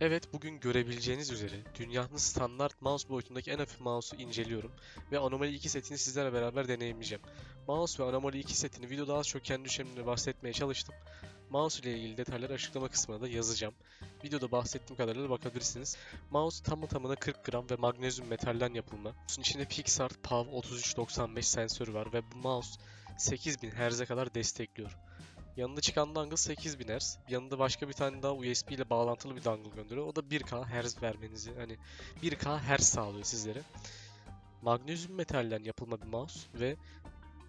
Evet, bugün görebileceğiniz üzere dünyanın standart mouse boyutundaki en hafif mouse'u inceliyorum ve Anomaly 2 setini sizlerle beraber deneyimleyeceğim. Mouse ve Anomaly 2 setini videoda az çok kendi düşemimle bahsetmeye çalıştım. Mouse ile ilgili detayları açıklama kısmına da yazacağım. Videoda bahsettiğim kadarıyla bakabilirsiniz. Mouse tamı tamına 40 gram ve magnezyum metalden yapılma. Mouse'un içinde Pixart PAV 3395 sensörü var ve bu mouse 8000 Hz'e kadar destekliyor. Yanında çıkan dangle 8000 Hz. Yanında başka bir tane daha USB ile bağlantılı bir dangle gönderiyor. O da 1K Hz vermenizi hani 1K Hz sağlıyor sizlere. Magnezyum metalden yapılma bir mouse ve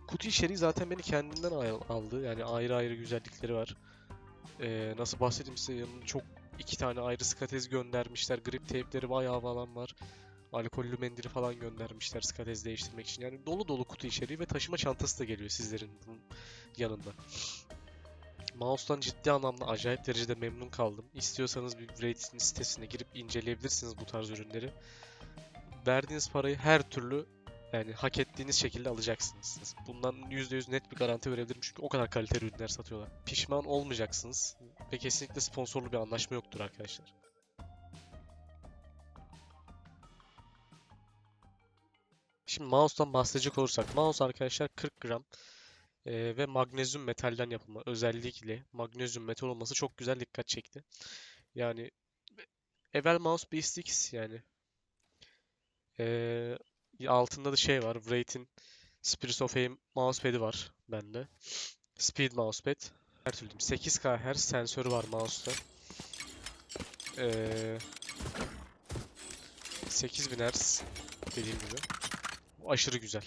kutu içeriği zaten beni kendinden al- aldı. Yani ayrı ayrı güzellikleri var. Ee, nasıl bahsedeyim size yanında çok iki tane ayrı skatez göndermişler. Grip tape'leri bayağı falan var. Alkollü mendili falan göndermişler skatez değiştirmek için. Yani dolu dolu kutu içeriği ve taşıma çantası da geliyor sizlerin yanında. Mouse'dan ciddi anlamda acayip derecede memnun kaldım. İstiyorsanız bir Rate'in sitesine girip inceleyebilirsiniz bu tarz ürünleri. Verdiğiniz parayı her türlü yani hak ettiğiniz şekilde alacaksınız. Bundan %100 net bir garanti verebilirim çünkü o kadar kaliteli ürünler satıyorlar. Pişman olmayacaksınız ve kesinlikle sponsorlu bir anlaşma yoktur arkadaşlar. Şimdi mouse'dan bahsedecek olursak, mouse arkadaşlar 40 gram ee, ve magnezyum metalden yapılma. Özellikle magnezyum metal olması çok güzel dikkat çekti. Yani Evel Mouse Beast X yani. Ee, altında da şey var. Wraith'in Spirits of Aim mousepad'i var bende. Speed mousepad. Her türlü 8K Hz sensörü var mouse'da. Ee, 8000 Hz dediğim gibi. Aşırı güzel.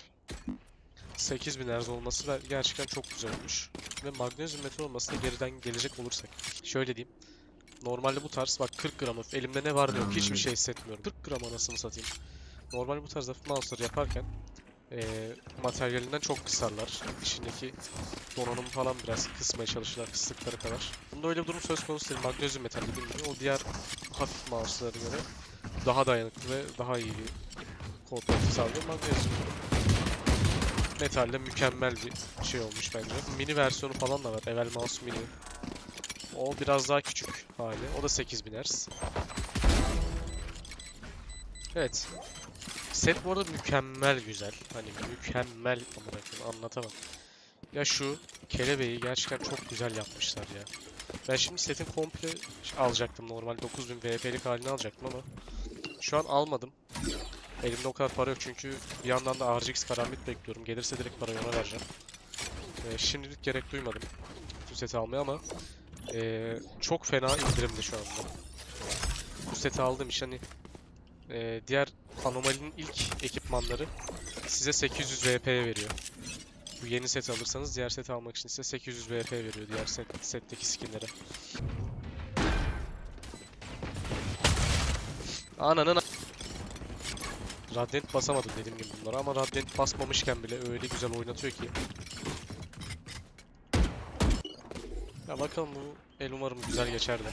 8000 Hz olması da gerçekten çok güzel olmuş. Ve magnezyum metal olması da geriden gelecek olursak. Şöyle diyeyim. Normalde bu tarz bak 40 gram hafif. Elimde ne var ne yok hiçbir şey hissetmiyorum. 40 gram anasını satayım. Normalde bu tarz hafif mouse'ları yaparken eee materyalinden çok kısarlar. İçindeki donanımı falan biraz kısmaya çalışırlar kıstıkları kadar. Bunda öyle bir durum söz konusu değil. Magnezyum metal dediğim gibi o diğer hafif mouse'lara göre daha dayanıklı ve daha iyi bir kooperatif sağlıyor. Magnezyum metalle mükemmel bir şey olmuş bence. Mini versiyonu falan da var. Evel Mouse Mini. O biraz daha küçük hali. O da 8000 Hz. Evet. Set bu arada mükemmel güzel. Hani mükemmel anlatamam. Ya şu kelebeği gerçekten çok güzel yapmışlar ya. Ben şimdi setin komple alacaktım normal 9000 VP'lik halini alacaktım ama şu an almadım. Elimde o kadar para yok çünkü bir yandan da RGX karambit bekliyorum. Gelirse direkt parayı ona vereceğim. Ee, şimdilik gerek duymadım bu seti almaya ama ee, çok fena indirimde şu anda. Bu seti aldığım iş hani ee, diğer Anomaly'nin ilk ekipmanları size 800 VP'ye veriyor. Bu yeni set alırsanız diğer seti almak için size 800 VP veriyor diğer set, setteki skinlere. Ananın Radiant basamadım dediğim gibi bunlara ama Radiant basmamışken bile öyle güzel oynatıyor ki. Ya bakalım bu el umarım güzel geçer de.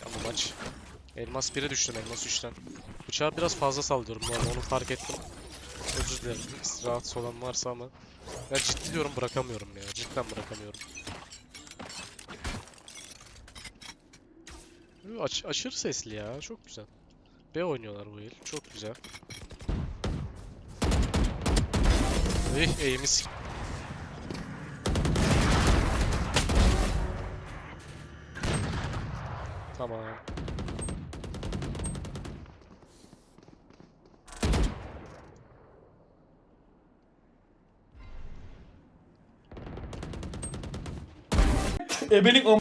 Ya bu maç. Elmas 1'e düştüm elmas 3'ten. Bıçağı biraz fazla sallıyorum bu arada onu fark ettim. Özür dilerim rahatsız olan varsa ama. Ya ciddi diyorum bırakamıyorum ya cidden bırakamıyorum. Yo, Aç, aşırı sesli ya çok güzel. Oynuyorlar bu el çok güzel. Eh eğimi s- Tamam. Ebenin am...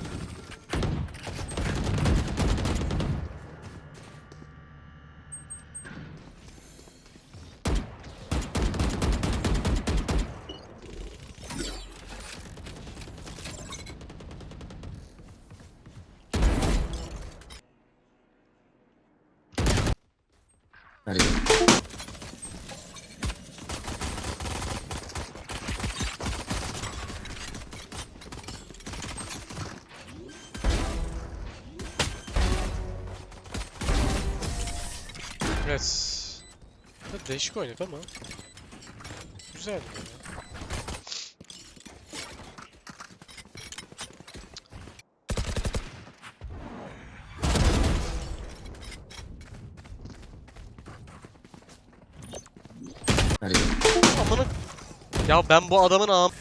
Evet. Ya Değişik oynadı ama. Güzel ya. Hadi. Amına... Ya ben bu adamın ağam...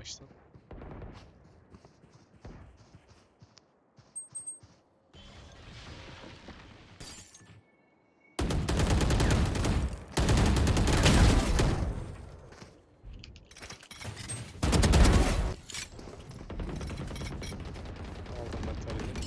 gidiyorum yavaştan. Aldım ben tarihi.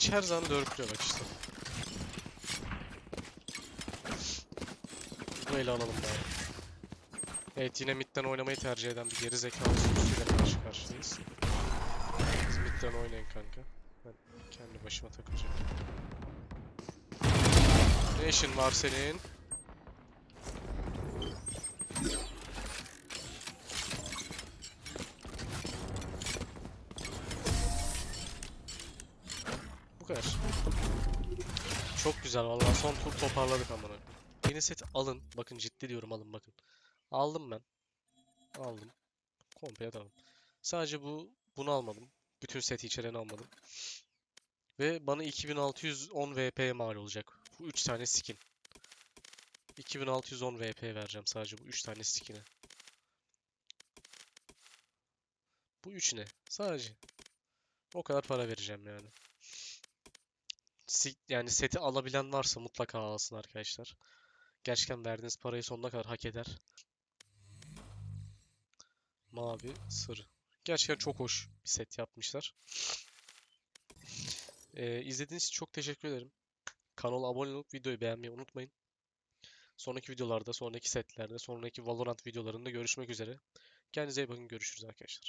Piç her zaman dörtlüyor bak işte. Bu ele alalım bari. Evet yine midden oynamayı tercih eden bir geri zekalı sürüsüyle karşı karşıyayız. Siz midden oynayın kanka. Ben kendi başıma takılacağım. Ne işin var senin? Kadar. Çok güzel vallahi son tur toparladık amına. Yeni set alın. Bakın ciddi diyorum alın bakın. Aldım ben. Aldım. Komple aldım. Sadece bu bunu almadım. Bütün seti içeren almadım. Ve bana 2610 VP mal olacak. Bu 3 tane skin. 2610 VP vereceğim sadece bu 3 tane skin'e. Bu 3 ne? Sadece. O kadar para vereceğim yani. Yani seti alabilen varsa mutlaka alsın arkadaşlar. Gerçekten verdiğiniz parayı sonuna kadar hak eder. Mavi sarı. Gerçekten çok hoş bir set yapmışlar. Ee, izlediğiniz için çok teşekkür ederim. Kanala abone olup videoyu beğenmeyi unutmayın. Sonraki videolarda, sonraki setlerde, sonraki Valorant videolarında görüşmek üzere. Kendinize iyi bakın. Görüşürüz arkadaşlar.